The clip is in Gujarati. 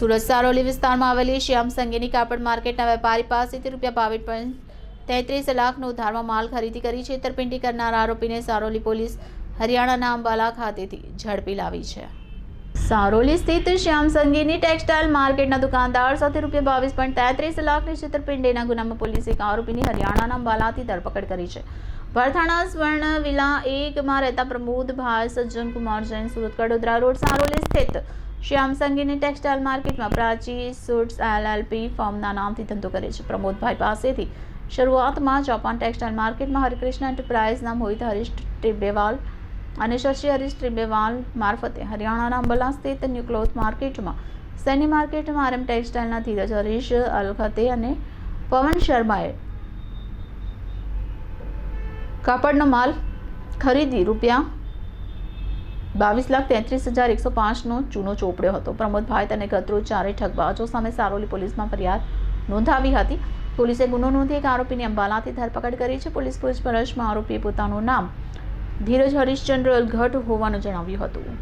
સુરત સારોલી વિસ્તારમાં આવેલી શ્યામ સંગીની કાપડ માર્કેટના વેપારી પાસેથી રૂપિયા બાવીસ પોઈન્ટ તેત્રીસ લાખનો ઉધારમાં માલ ખરીદી કરી છેતરપિંડી કરનાર આરોપીને સારોલી પોલીસ હરિયાણાના અંબાલા ખાતેથી ઝડપી લાવી છે. સારોલી સ્થિત શ્યામ સંગીની ટેક્સટાઇલ માર્કેટના દુકાનદાર સાથે રૂપિયા બાવીસ પોઈન્ટ તેત્રીસ લાખની છેતરપિંડીના ગુનામાં પોલીસે એક આરોપીની હરિયાણાના અંબાલાથી ધરપકડ કરી છે. ભરથાણા સ્વર્ણ વિલા એકમાં રહેતા પ્રમોદભાઈ સજ્જન કુમાર જૈન સુરત કડોદરા રોડ, સારોલી સ્થિત શ્યામ સંગીની ટેક્સટાઇલ માર્કેટમાં પ્રાચી સુટ્સ એલએલપી ફોર્મના નામથી ધંધો કરે છે. પ્રમોદભાઈ પાસેથી શરૂઆતમાં જાપાન ટેક્સટાઇલ માર્કેટમાં હરિકૃષ્ણ એન્ટરપ્રાઇઝના મોહિત હરીશ ટિબ્બેવાલ અને શશી હરીશ ટિબ્બેવાલ મારફતે હરિયાણાના અંબલા સ્થિત ન્યુ ક્લોથ માર્કેટમાં સૈની માર્કેટમાં આરએમ ટેક્સટાઇલના ધીરજ હરીશ અલખતે અને પવન શર્માએ કાપડનો માલ ખરીદી રૂપિયા બાવીસ લાખ તેત્રીસ હજાર એકસો પાંચનો ચૂનો ચોપડ્યો હતો. પ્રમોદભાઈ તને ગતરોજ ચારે ઠગબાજો સામે સારોલી પોલીસમાં ફરિયાદ નોંધાવી હતી. પોલીસે ગુનો નોંધી એક આરોપીની અંબાલાથી ધરપકડ કરી છે. પોલીસ પૂછપરછમાં આરોપીએ પોતાનું નામ ધીરજ હરીશચંદ્ર અલઘટ હોવાનું જણાવ્યું હતું.